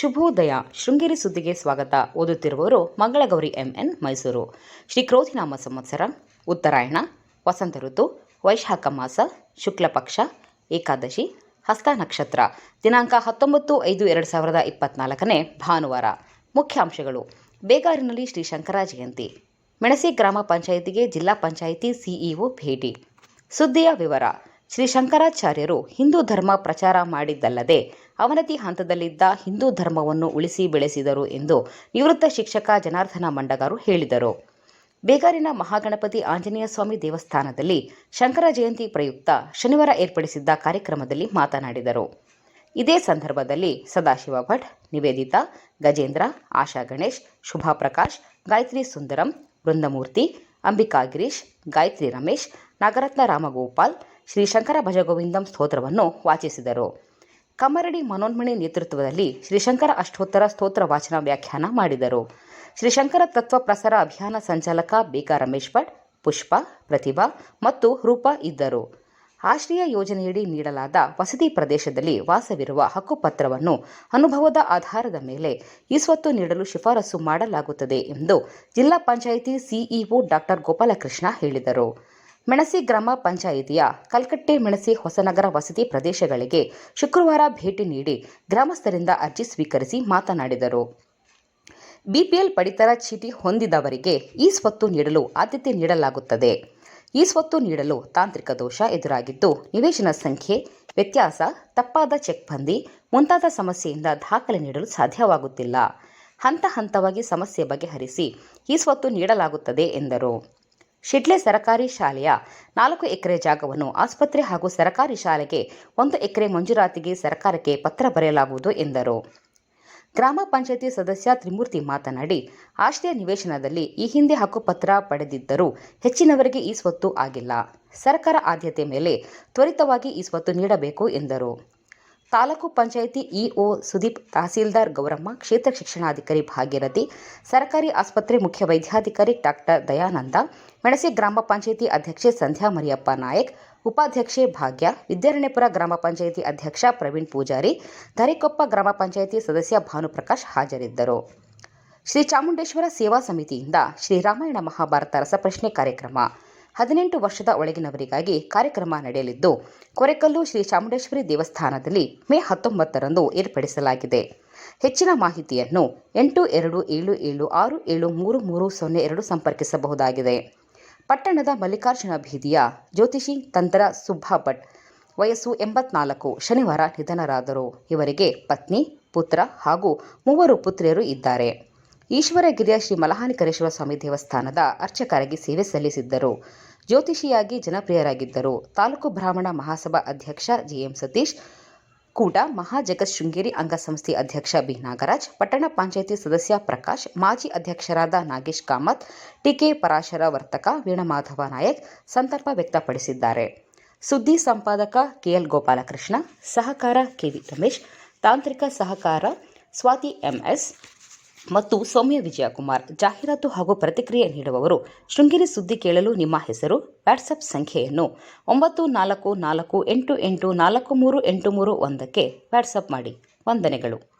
ಶುಭೋದಯ. ಶೃಂಗೇರಿ ಸುದ್ದಿಗೆ ಸ್ವಾಗತ. ಓದುತ್ತಿರುವವರು ಮಂಗಳಗೌರಿ ಎಂಎನ್ ಮೈಸೂರು. ಶ್ರೀ ಕ್ರೋಧಿನಾಮ ಸಂವತ್ಸರ, ಉತ್ತರಾಯಣ, ವಸಂತ ಋತು, ವೈಶಾಖ ಮಾಸ, ಶುಕ್ಲ ಪಕ್ಷ, ಏಕಾದಶಿ, ಹಸ್ತ ನಕ್ಷತ್ರ. ದಿನಾಂಕ ಹತ್ತೊಂಬತ್ತು ಐದು ಎರಡು ಸಾವಿರದ ಇಪ್ಪತ್ನಾಲ್ಕನೇ ಭಾನುವಾರ. ಮುಖ್ಯಾಂಶಗಳು. ಬೇಗಾರಿನಲ್ಲಿ ಶ್ರೀ ಶಂಕರ ಜಯಂತಿ. ಮೆಣಸಿ ಗ್ರಾಮ ಪಂಚಾಯಿತಿಗೆ ಜಿಲ್ಲಾ ಪಂಚಾಯಿತಿ ಸಿಇಒ ಭೇಟಿ. ಸುದ್ದಿಯ ವಿವರ. ಶ್ರೀ ಶಂಕರಾಚಾರ್ಯರು ಹಿಂದೂ ಧರ್ಮ ಪ್ರಚಾರ ಮಾಡಿದ್ದಲ್ಲದೆ ಅವನತಿ ಹಂತದಲ್ಲಿದ್ದ ಹಿಂದೂ ಧರ್ಮವನ್ನು ಉಳಿಸಿ ಬೆಳೆಸಿದರು ಎಂದು ನಿವೃತ್ತ ಶಿಕ್ಷಕ ಜನಾರ್ದನ ಮಂಡಗಾರು ಹೇಳಿದರು. ಬೇಗಾರಿನ ಮಹಾಗಣಪತಿ ಆಂಜನೇಯ ಸ್ವಾಮಿ ದೇವಸ್ಥಾನದಲ್ಲಿ ಶಂಕರ ಜಯಂತಿ ಪ್ರಯುಕ್ತ ಶನಿವಾರ ಏರ್ಪಡಿಸಿದ್ದ ಕಾರ್ಯಕ್ರಮದಲ್ಲಿ ಮಾತನಾಡಿದರು. ಇದೇ ಸಂದರ್ಭದಲ್ಲಿ ಸದಾಶಿವ ಭಟ್, ನಿವೇದಿತಾ, ಗಜೇಂದ್ರ, ಆಶಾ ಗಣೇಶ್, ಶುಭಾ ಪ್ರಕಾಶ್, ಗಾಯತ್ರಿ ಸುಂದರಂ, ವೃಂದಮೂರ್ತಿ, ಅಂಬಿಕಾ ಗಿರೀಶ್, ಗಾಯತ್ರಿ ರಮೇಶ್, ನಾಗರತ್ನ ರಾಮಗೋಪಾಲ್ ಶ್ರೀ ಶಂಕರ ಭಜಗೋವಿಂದಂ ಸ್ತೋತ್ರವನ್ನು ವಾಚಿಸಿದರು. ಕಮರಡಿ ಮನೋನ್ಮಣಿ ನೇತೃತ್ವದಲ್ಲಿ ಶ್ರೀಶಂಕರ ಅಷ್ಟೋತ್ತರ ಸ್ತೋತ್ರ ವಾಚನ ವ್ಯಾಖ್ಯಾನ ಮಾಡಿದರು. ಶ್ರೀಶಂಕರ ತತ್ವ ಪ್ರಸಾರ ಅಭಿಯಾನ ಸಂಚಾಲಕ ಬೇಕಾ ರಮೇಶ್ ಭಟ್, ಪುಷ್ಪ, ಪ್ರತಿಭಾ ಮತ್ತು ರೂಪಾ ಇದ್ದರು. ಆಶ್ರಯ ಯೋಜನೆಯಡಿ ನೀಡಲಾದ ವಸತಿ ಪ್ರದೇಶದಲ್ಲಿ ವಾಸವಿರುವ ಹಕ್ಕುಪತ್ರವನ್ನು ಅನುಭವದ ಆಧಾರದ ಮೇಲೆ ಈ ಸ್ವತ್ತು ನೀಡಲು ಶಿಫಾರಸು ಮಾಡಲಾಗುತ್ತದೆ ಎಂದು ಜಿಲ್ಲಾ ಪಂಚಾಯಿತಿ ಸಿಇಒ ಡಾಕ್ಟರ್ ಗೋಪಾಲಕೃಷ್ಣ ಹೇಳಿದರು. ಮೆಣಸಿ ಗ್ರಾಮ ಪಂಚಾಯಿತಿಯ ಕಲ್ಕಟ್ಟೆ ಮೆಣಸಿ ಹೊಸನಗರ ವಸತಿ ಪ್ರದೇಶಗಳಿಗೆ ಶುಕ್ರವಾರ ಭೇಟಿ ನೀಡಿ ಗ್ರಾಮಸ್ಥರಿಂದ ಅರ್ಜಿ ಸ್ವೀಕರಿಸಿ ಮಾತನಾಡಿದರು. ಬಿಪಿಎಲ್ ಪಡಿತರ ಚೀಟಿ ಹೊಂದಿದವರಿಗೆ ಈ ಸ್ವತ್ತು ನೀಡಲು ಆದ್ಯತೆ ನೀಡಲಾಗುತ್ತದೆ. ಈ ಸ್ವತ್ತು ನೀಡಲು ತಾಂತ್ರಿಕ ದೋಷ ಎದುರಾಗಿದ್ದು, ನಿವೇಶನ ಸಂಖ್ಯೆ, ವ್ಯತ್ಯಾಸ, ತಪ್ಪಾದ ಚೆಕ್ ಬಂದಿ, ಮುಂತಾದ ಸಮಸ್ಯೆಯಿಂದ ದಾಖಲೆ ನೀಡಲು ಸಾಧ್ಯವಾಗುತ್ತಿಲ್ಲ. ಹಂತ ಹಂತವಾಗಿ ಸಮಸ್ಯೆ ಬಗೆಹರಿಸಿ ಈ ಸ್ವತ್ತು ನೀಡಲಾಗುತ್ತದೆ ಎಂದರು. ಶಿಡ್ಲೆ ಸರಕಾರಿ ಶಾಲೆಯ ನಾಲ್ಕು ಎಕರೆ ಜಾಗವನ್ನು ಆಸ್ಪತ್ರೆ ಹಾಗೂ ಸರಕಾರಿ ಶಾಲೆಗೆ ಒಂದು ಎಕರೆ ಮಂಜೂರಾತಿಗೆ ಸರ್ಕಾರಕ್ಕೆ ಪತ್ರ ಬರೆಯಲಾಗುವುದು ಎಂದರು. ಗ್ರಾಮ ಪಂಚಾಯತಿ ಸದಸ್ಯ ತ್ರಿಮೂರ್ತಿ ಮಾತನಾಡಿ, ಆಶ್ರಯ ನಿವೇಶನದಲ್ಲಿ ಈ ಹಿಂದೆ ಹಕ್ಕುಪತ್ರ ಪಡೆದಿದ್ದರೂ ಹೆಚ್ಚಿನವರಿಗೆ ಈ ಸ್ವತ್ತು ಆಗಿಲ್ಲ. ಸರ್ಕಾರ ಆದ್ಯತೆ ಮೇಲೆ ತ್ವರಿತವಾಗಿ ಈ ಸ್ವತ್ತು ನೀಡಬೇಕು ಎಂದರು. ತಾಲೂಕು ಪಂಚಾಯಿತಿ ಇಒ ಸುದೀಪ್ ತಹಸೀಲ್ದಾರ್ ಗೌರಮ್ಮ, ಕ್ಷೇತ್ರ ಶಿಕ್ಷಣಾಧಿಕಾರಿ ಭಾಗ್ಯರಥಿ ಸರ್ಕಾರಿ ಆಸ್ಪತ್ರೆ ಮುಖ್ಯ ವೈದ್ಯಾಧಿಕಾರಿ ಡಾಕ್ಟರ್ ದಯಾನಂದ, ಮೆಣಸಿ ಗ್ರಾಮ ಪಂಚಾಯಿತಿ ಅಧ್ಯಕ್ಷೆ ಸಂಧ್ಯಾ ಮರಿಯಪ್ಪ ನಾಯಕ್, ಉಪಾಧ್ಯಕ್ಷೆ ಭಾಗ್ಯ, ವಿದ್ಯಾರಣ್ಯಪುರ ಗ್ರಾಮ ಪಂಚಾಯಿತಿ ಅಧ್ಯಕ್ಷ ಪ್ರವೀಣ್ ಪೂಜಾರಿ ಧರಿಕೊಪ್ಪ ಗ್ರಾಮ ಪಂಚಾಯಿತಿ ಸದಸ್ಯ ಭಾನುಪ್ರಕಾಶ್ ಹಾಜರಿದ್ದರು. ಶ್ರೀ ಚಾಮುಂಡೇಶ್ವರ ಸೇವಾ ಸಮಿತಿಯಿಂದ ಶ್ರೀರಾಮಾಯಣ ಮಹಾಭಾರತ ರಸಪ್ರಶ್ನೆ ಕಾರ್ಯಕ್ರಮ. ಹದಿನೆಂಟು ವರ್ಷದ ಒಳಗಿನವರಿಗಾಗಿ ಕಾರ್ಯಕ್ರಮ ನಡೆಯಲಿದ್ದು, ಕೊರೆಕಲ್ಲು ಶ್ರೀ ಚಾಮುಂಡೇಶ್ವರಿ ದೇವಸ್ಥಾನದಲ್ಲಿ ಮೇ ಹತ್ತೊಂಬತ್ತರಂದು ಏರ್ಪಡಿಸಲಾಗಿದೆ. ಹೆಚ್ಚಿನ ಮಾಹಿತಿಯನ್ನು ಎಂಟು ಎರಡು ಏಳು ಏಳು ಆರು ಏಳು ಮೂರು ಮೂರು ಸೊನ್ನೆ ಎರಡು ಸಂಪರ್ಕಿಸಬಹುದಾಗಿದೆ. ಪಟ್ಟಣದ ಮಲ್ಲಿಕಾರ್ಜುನ ಬೀದಿಯ ಜ್ಯೋತಿಷಿ ತಂತ್ರ ಸುಬ್ಬಾ ಭಟ್ ವಯಸ್ಸು ಎಂಬತ್ನಾಲ್ಕು ಶನಿವಾರ ನಿಧನರಾದರು. ಇವರಿಗೆ ಪತ್ನಿ, ಪುತ್ರ ಹಾಗೂ ಮೂವರು ಪುತ್ರಿಯರು ಇದ್ದಾರೆ. ಈಶ್ವರಗಿರಿಯ ಶ್ರೀ ಮಲಹಾನಿಕರೇಶ್ವರ ಸ್ವಾಮಿ ದೇವಸ್ಥಾನದ ಅರ್ಚಕರಾಗಿ ಸೇವೆ ಸಲ್ಲಿಸಿದ್ದರು. ಜ್ಯೋತಿಷಿಯಾಗಿ ಜನಪ್ರಿಯರಾಗಿದ್ದರು. ತಾಲೂಕು ಬ್ರಾಹ್ಮಣ ಮಹಾಸಭಾ ಅಧ್ಯಕ್ಷ ಜಿಎಂ ಸತೀಶ್, ಕೂಡ ಮಹಾಜಗತ್ ಶೃಂಗೇರಿ ಅಂಗಸಂಸ್ಥೆ ಅಧ್ಯಕ್ಷ ಬಿ ನಾಗರಾಜ್, ಪಟ್ಟಣ ಪಂಚಾಯಿತಿ ಸದಸ್ಯ ಪ್ರಕಾಶ್, ಮಾಜಿ ಅಧ್ಯಕ್ಷರಾದ ನಾಗೇಶ್ ಕಾಮತ್, ಟಿಕೆ ಪರಾಶರ ವರ್ತಕ ವೀಣಮಾಧವ ನಾಯಕ್ ಸಂತಾಪ ವ್ಯಕ್ತಪಡಿಸಿದ್ದಾರೆ. ಸುದ್ದಿ ಸಂಪಾದಕ ಕೆಎಲ್ ಗೋಪಾಲಕೃಷ್ಣ, ಸಹಕಾರ ಕೆವಿ ರಮೇಶ್, ತಾಂತ್ರಿಕ ಸಹಕಾರ ಸ್ವಾತಿ ಎಂಎಸ್ ಮತ್ತು ಸೌಮ್ಯ ವಿಜಯಕುಮಾರ್ ಜಾಹೀರಾತು ಹಾಗೂ ಪ್ರತಿಕ್ರಿಯೆ ನೀಡುವವರು. ಶೃಂಗೇರಿ ಸುದ್ದಿ ಕೇಳಲು ನಿಮ್ಮ ಹೆಸರು ವಾಟ್ಸಪ್ ಸಂಖ್ಯೆಯನ್ನು ಒಂಬತ್ತು ನಾಲ್ಕು ನಾಲ್ಕು ಎಂಟು ಎಂಟು ನಾಲ್ಕು ಮೂರು ಎಂಟು ಮೂರು ಒಂದಕ್ಕೆ ವಾಟ್ಸಪ್ ಮಾಡಿ. ವಂದನೆಗಳು.